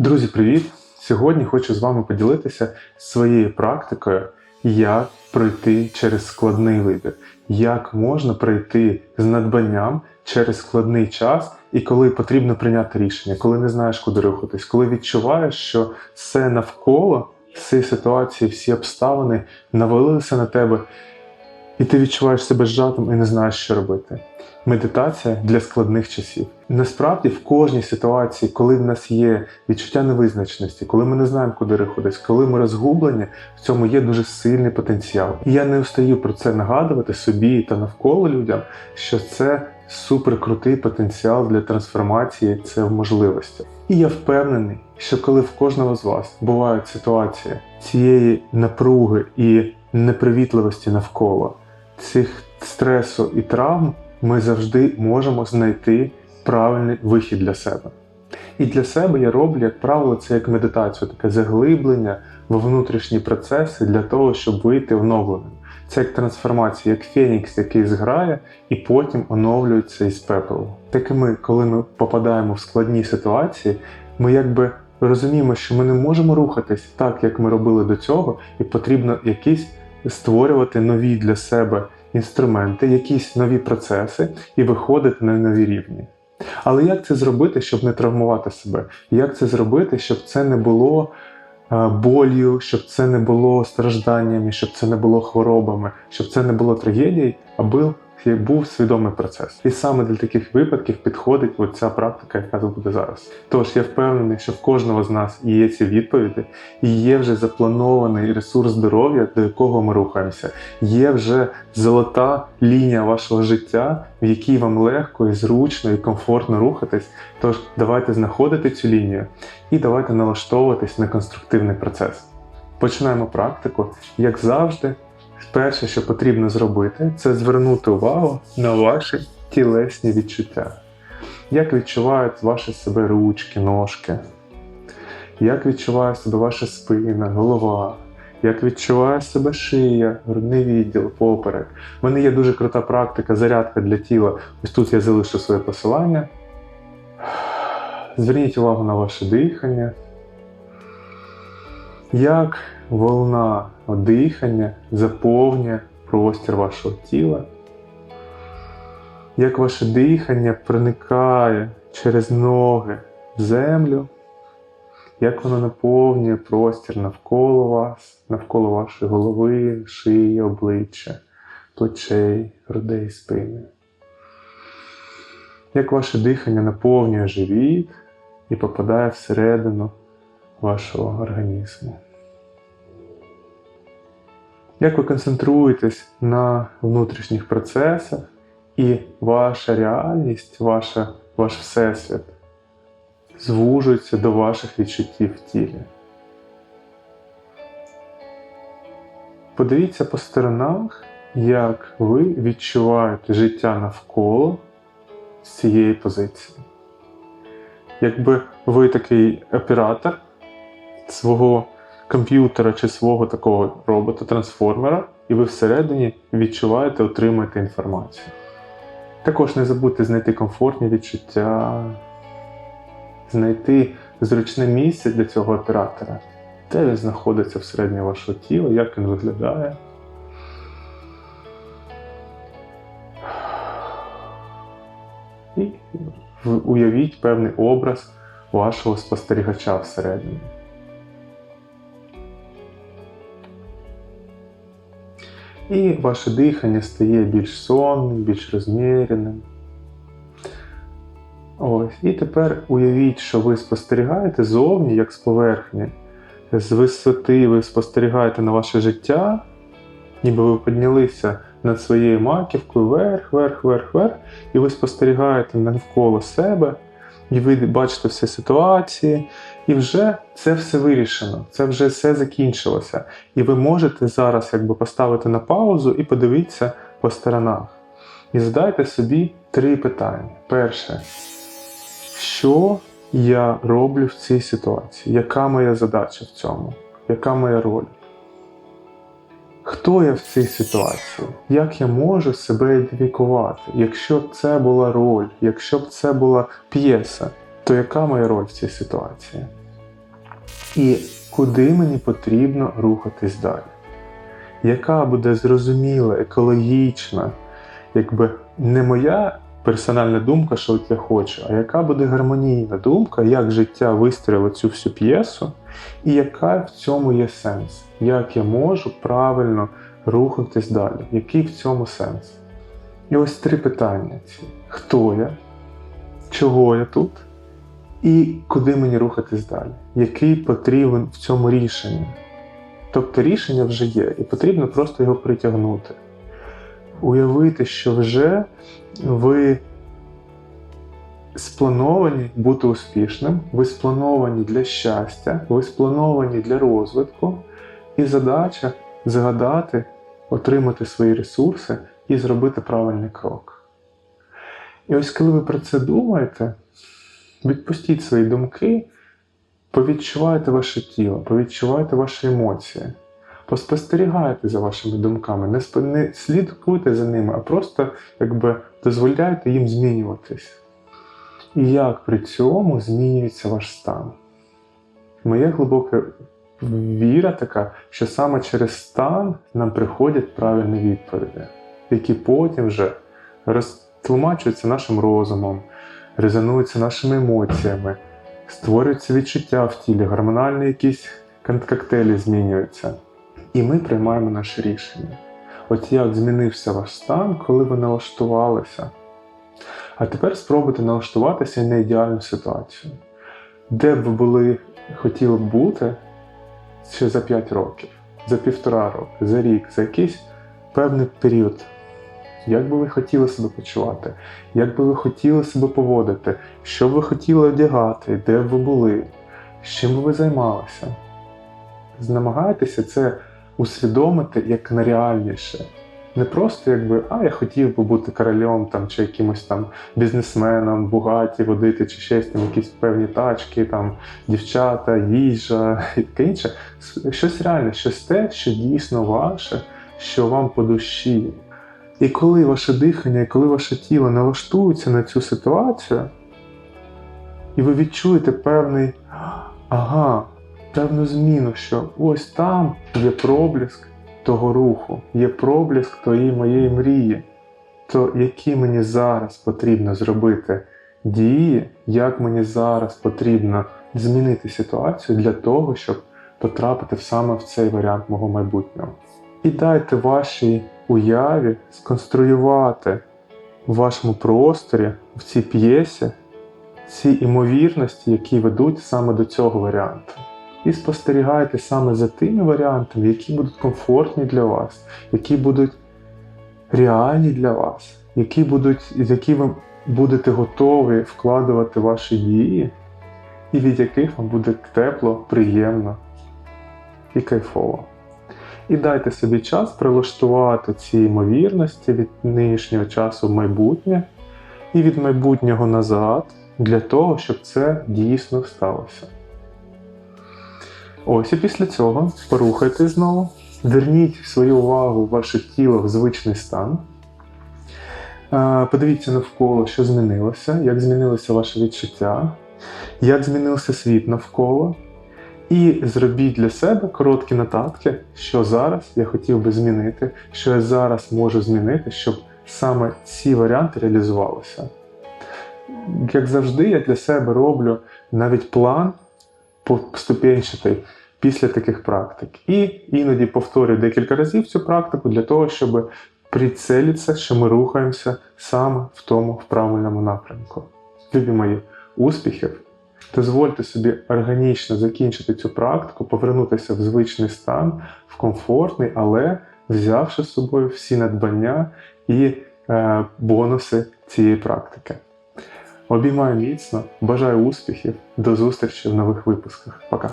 Друзі, привіт! Сьогодні хочу з вами поділитися своєю практикою, як пройти через складний вибір, як можна пройти з надбанням через складний час і коли потрібно прийняти рішення, коли не знаєш, куди рухатись, коли відчуваєш, що все навколо, всі ситуації, всі обставини навалилися на тебе, і ти відчуваєш себе зжатим і не знаєш, що робити. Медитація для складних часів. Насправді, в кожній ситуації, коли в нас є відчуття невизначеності, коли ми не знаємо, куди рухатись, коли ми розгублені, в цьому є дуже сильний потенціал. І я не устаю про це нагадувати собі та навколо людям, що це суперкрутий потенціал для трансформації, це в можливості. І я впевнений, що коли в кожного з вас бувають ситуації цієї напруги і непривітливості навколо цих стресу і травм, ми завжди можемо знайти правильний вихід для себе. І для себе я роблю, як правило, це як медитацію, таке заглиблення в внутрішні процеси для того, щоб вийти оновленим. Це як трансформація, як фенікс, який зграє і потім оновлюється із пепелу. Так і ми, коли ми попадаємо в складні ситуації, ми якби розуміємо, що ми не можемо рухатись так, як ми робили до цього, і потрібно якісь створювати нові для себе інструменти, якісь нові процеси і виходити на нові рівні. Але як це зробити, щоб не травмувати себе? Як це зробити, щоб це не було е, болью, щоб це не було стражданнями, щоб це не було хворобами, щоб це не було трагедією, а був, свідомий процес. І саме для таких випадків підходить оця практика, яка тут буде зараз. Тож я впевнений, що в кожного з нас є ці відповіді, і є вже запланований ресурс здоров'я, до якого ми рухаємося. Є вже золота лінія вашого життя, в якій вам легко і зручно і комфортно рухатись. Тож давайте знаходити цю лінію і давайте налаштовуватись на конструктивний процес. Починаємо практику, як завжди. Перше, що потрібно зробити, це звернути увагу на ваші тілесні відчуття. Як відчувають ваші себе ручки, ножки, як відчуває себе ваша спина, голова, як відчуває себе шия, грудний відділ, поперек. У мене є дуже крута практика, зарядка для тіла. Ось тут я залишу своє посилання. Зверніть увагу на ваше дихання. Як волна дихання заповнює простір вашого тіла, як ваше дихання проникає через ноги в землю, як воно наповнює простір навколо вас, навколо вашої голови, шиї, обличчя, плечей, грудей, спини. Як ваше дихання наповнює живіт і попадає всередину вашого організму. Як ви концентруєтесь на внутрішніх процесах, і ваша реальність, ваша, ваш всесвіт звужується до ваших відчуттів в тілі. Подивіться по сторонах, як ви відчуваєте життя навколо з цієї позиції. Якби ви такий оператор свого комп'ютера чи свого такого робота-трансформера, і ви всередині відчуваєте, отримуєте інформацію. Також не забудьте знайти комфортні відчуття, знайти зручне місце для цього оператора, де він знаходиться всередині вашого тіла, як він виглядає. І уявіть певний образ вашого спостерігача всередині. І ваше дихання стає більш сонним, більш розміреним. Ось. І тепер уявіть, що ви спостерігаєте зовні, як з поверхні. З висоти ви спостерігаєте на ваше життя, ніби ви піднялися над своєю маківкою вверх, вверх, вверх, вверх, і ви спостерігаєте навколо себе, і ви бачите всі ситуації, і вже це все вирішено, це вже все закінчилося. І ви можете зараз якби поставити на паузу і подивитися по сторонах. І задайте собі три питання. Перше, що я роблю в цій ситуації? Яка моя задача в цьому? Яка моя роль? Хто я в цій ситуації? Як я можу себе ідентифікувати? Якщо б це була роль, якщо б це була п'єса, то яка моя роль в цій ситуації? І куди мені потрібно рухатись далі? Яка буде зрозуміла, екологічна, якби не моя персональна думка, що от я хочу, а яка буде гармонійна думка, як життя вистрілило цю всю п'єсу, і яка в цьому є сенс? Як я можу правильно рухатись далі? Який в цьому сенс? І ось три питання: ці: хто я, чого я тут, і куди мені рухатись далі? Який потрібен в цьому рішенні? Тобто рішення вже є, і потрібно просто його притягнути. Уявити, що вже ви сплановані бути успішним, ви сплановані для щастя, ви сплановані для розвитку, і задача згадати, отримати свої ресурси і зробити правильний крок. І ось коли ви про це думаєте, відпустіть свої думки, повідчувайте ваше тіло, повідчувайте ваші емоції. Поспостерігайте за вашими думками, не, не слідкуйте за ними, а просто якби дозволяйте їм змінюватись. І як при цьому змінюється ваш стан? Моя глибока віра така, що саме через стан нам приходять правильні відповіді, які потім вже розтлумачуються нашим розумом, резонуються нашими емоціями, створюються відчуття в тілі, гормональні якісь коктейлі змінюються. І ми приймаємо наше рішення. От як змінився ваш стан, коли ви налаштувалися. А тепер спробуйте налаштуватися на ідеальну ситуацію. Де б ви були, хотіли б бути ще за 5 років, за півтора року, за рік, за якийсь певний період. Як би ви хотіли себе почувати, як би ви хотіли себе поводити, що б ви хотіли одягати, де б ви були, з чим би ви займалися. Намагайтеся це усвідомити як найреальніше. Не просто якби, а я хотів би бути королем там, чи якимось там бізнесменом, бугаті водити, чи щось там, якісь певні тачки, там, дівчата, їжа і таке інше. Щось реальне, щось те, що дійсно ваше, що вам по душі. І коли ваше дихання, і коли ваше тіло налаштується на цю ситуацію, і ви відчуєте певний ага, певну зміну, що ось там є проблиск того руху, є проблиск тої моєї мрії, то які мені зараз потрібно зробити дії, як мені зараз потрібно змінити ситуацію для того, щоб потрапити саме в цей варіант мого майбутнього. І дайте вашій уяві сконструювати в вашому просторі, в цій п'єсі, ці імовірності, які ведуть саме до цього варіанту. І спостерігайте саме за тими варіантами, які будуть комфортні для вас, які будуть реальні для вас, які будуть, які ви будете готові вкладувати ваші дії, і від яких вам буде тепло, приємно і кайфово. І дайте собі час прилаштувати ці ймовірності від нинішнього часу в майбутнє і від майбутнього назад для того, щоб це дійсно сталося. Ось і після цього порухайтесь знову, верніть свою увагу в ваше тіло в звичний стан. Е, Подивіться навколо, що змінилося, як змінилося ваше відчуття, як змінився світ навколо. І зробіть для себе короткі нотатки, що зараз я хотів би змінити, що я зараз можу змінити, щоб саме ці варіанти реалізувалися. Як завжди, я для себе роблю навіть план поступенчатий після таких практик. І іноді повторюю декілька разів цю практику для того, щоб прицелитися, що ми рухаємося саме в тому в правильному напрямку. Любі мої, успіхів! Дозвольте собі органічно закінчити цю практику, повернутися в звичний стан, в комфортний, але взявши з собою всі надбання і е, бонуси цієї практики. Обіймаю міцно, бажаю успіхів, до зустрічі в нових випусках. Пока!